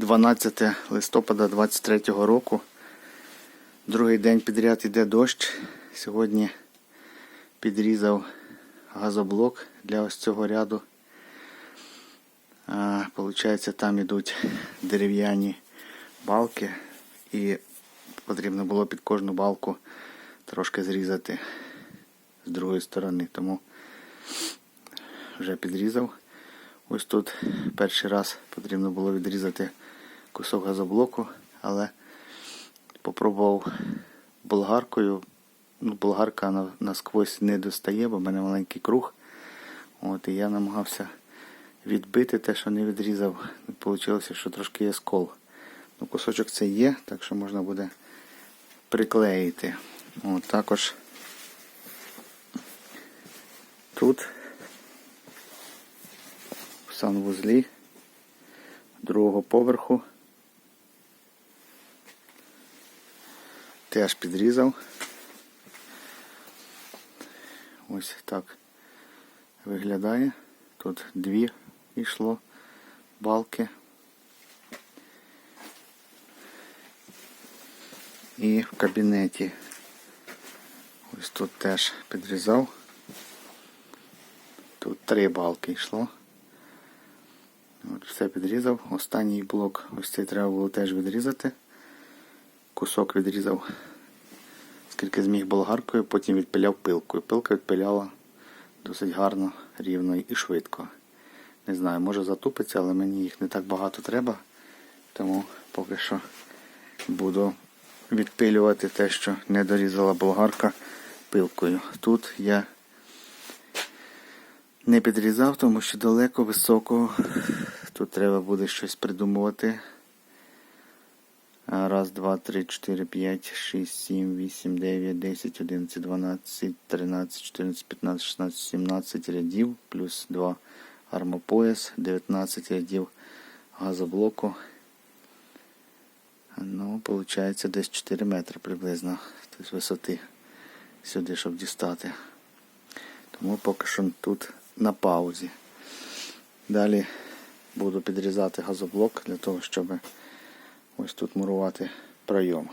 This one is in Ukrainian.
12 листопада 23 року. Другий день підряд іде дощ. Сьогодні підрізав газоблок для ось цього ряду. А, Получається, там ідуть дерев'яні балки, і потрібно було під кожну балку трошки зрізати з другої сторони. Тому вже підрізав. Ось тут перший раз потрібно було відрізати кусок газоблоку, але попробував болгаркою. Ну, болгарка насквозь не достає, бо в мене маленький круг. От, і я намагався відбити те, що не відрізав. Получилося, що трошки є скол. Ну, кусочок це є, так що можна буде приклеїти. От, також тут в санвузлі другого поверху. Теж підрізав. Ось так виглядає. Тут дві йшло балки. І в кабінеті. Ось тут теж підрізав. Тут три балки йшло. От все підрізав. Останній блок, ось цей треба було теж відрізати. Кусок відрізав, скільки зміг болгаркою, потім відпиляв пилкою. Пилка відпиляла досить гарно, рівно і швидко. Не знаю, може затупиться, але мені їх не так багато треба. Тому поки що буду відпилювати те, що не дорізала болгарка пилкою. Тут я не підрізав, тому що далеко, високо. Тут треба буде щось придумувати. Раз, два, три, чотири, п'ять, шість, сім, вісім, дев'ять, десять, одинадцять, дванадцять, тринадцять, чотирнадцять, п'ятнадцять, шістнадцять, сімнадцять рядів, плюс два армопояс, 19 рядів газоблоку. Ну, виходить десь 4 метри приблизно тобто висоти сюди, щоб дістати. Тому поки що тут на паузі. Далі буду підрізати газоблок для того, щоб ось тут мурувати пройом.